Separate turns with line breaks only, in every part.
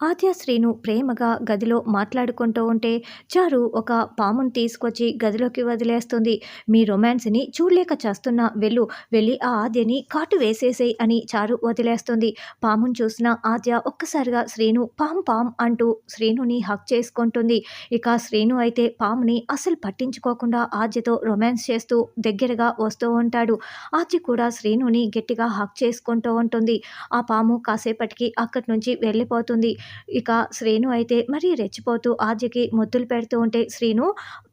ఆద్య శ్రీను ప్రేమగా గదిలో మాట్లాడుకుంటూ ఉంటే చారు ఒక పామును తీసుకొచ్చి గదిలోకి వదిలేస్తుంది. మీ రొమాన్స్ని చూడలేక చేస్తున్న వెళ్ళు వెళ్ళి ఆ ఆద్యని కాటు వేసేసేయి అని చారు వదిలేస్తుంది. పాముని చూసిన ఆద్య ఒక్కసారిగా శ్రీను పామ్ పామ్ అంటూ శ్రీనుని హక్ చేసుకుంటుంది. ఇక శ్రీను అయితే పాముని అసలు పట్టించుకోకుండా ఆద్యతో రొమాన్స్ చేస్తూ దగ్గరగా వస్తూ ఉంటాడు. ఆద్య కూడా శ్రీనుని గట్టిగా హక్ చేసుకుంటూ ఉంటుంది. ఆ పాము కాసేపటికి అక్కడి నుంచి వెళ్ళిపోతుంది. ఇక శ్రీను అయితే మరీ రెచ్చిపోతూ ఆద్యకి ముద్దులు పెడుతూ ఉంటే శ్రీను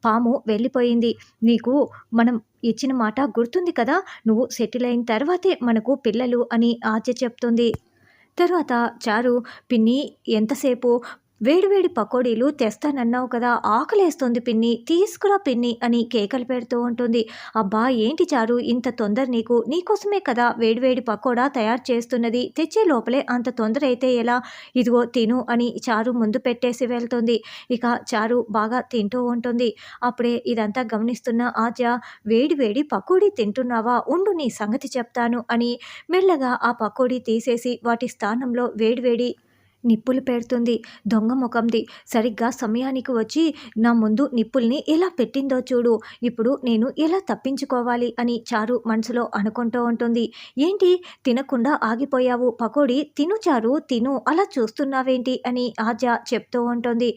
పాము వెళ్ళిపోయింది. నీకు మనం ఇచ్చిన మాట గుర్తుంది కదా? నువ్వు సెటిల్ అయిన తర్వాతే మనకు పిల్లలు అని ఆద్య చెప్తుంది. తర్వాత చారు పిన్ని ఎంతసేపు వేడివేడి పకోడీలు తెస్తానన్నావు కదా ఆకలేస్తుంది పిన్ని తీసుకురా పిన్ని అని కేకలు పెడుతూ ఉంటుంది. అబ్బా ఏంటి చారు ఇంత తొందర నీకు? నీకోసమే కదా వేడివేడి పకోడా తయారు చేస్తున్నది? తెచ్చే లోపలే అంత తొందర అయితే ఎలా? ఇదిగో తిను అని చారు ముందు పెట్టేసి వెళ్తుంది. ఇక చారు బాగా తింటూ ఉంటుంది. అప్పుడే ఇదంతా గమనిస్తున్న ఆద్య వేడివేడి పకోడీ తింటున్నావా? ఉండు నీ సంగతి చెప్తాను అని మెల్లగా ఆ పకోడీ తీసేసి వాటి స్థానంలో వేడివేడి నిప్పులు పెడుతుంది దొంగ ముఖంది. సరిగ్గా సమయానికి వచ్చి నా ముందు నిప్పుల్ని ఎలా పెట్టిందో చూడు. ఇప్పుడు నేను ఎలా తప్పించుకోవాలి అని చారు మనసులో అనుకుంటూ ఉంటుంది. ఏంటి? తినకుండా ఆగిపోయావు. పకోడీ తిను చారు తిను. అలా చూస్తున్నావేంటి? అని ఆజ చెప్తూ ఉంటుంది.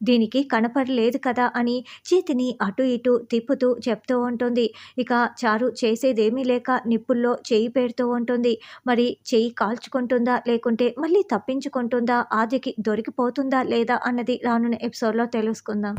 దీనికి కనపడలేదు కదా అని చేతిని అటు ఇటు తిప్పుతూ చెప్తూ ఉంటుంది. ఇక చారు చేసేదేమీ లేక నిప్పుల్లో చేయి పెడుతూ ఉంటుంది. మరి చేయి కాల్చుకుంటుందా లేకుంటే మళ్ళీ తప్పించుకుంటుందా? ఆదికి దొరికిపోతుందా లేదా అన్నది రానున్న ఎపిసోడ్లో తెలుసుకుందాం.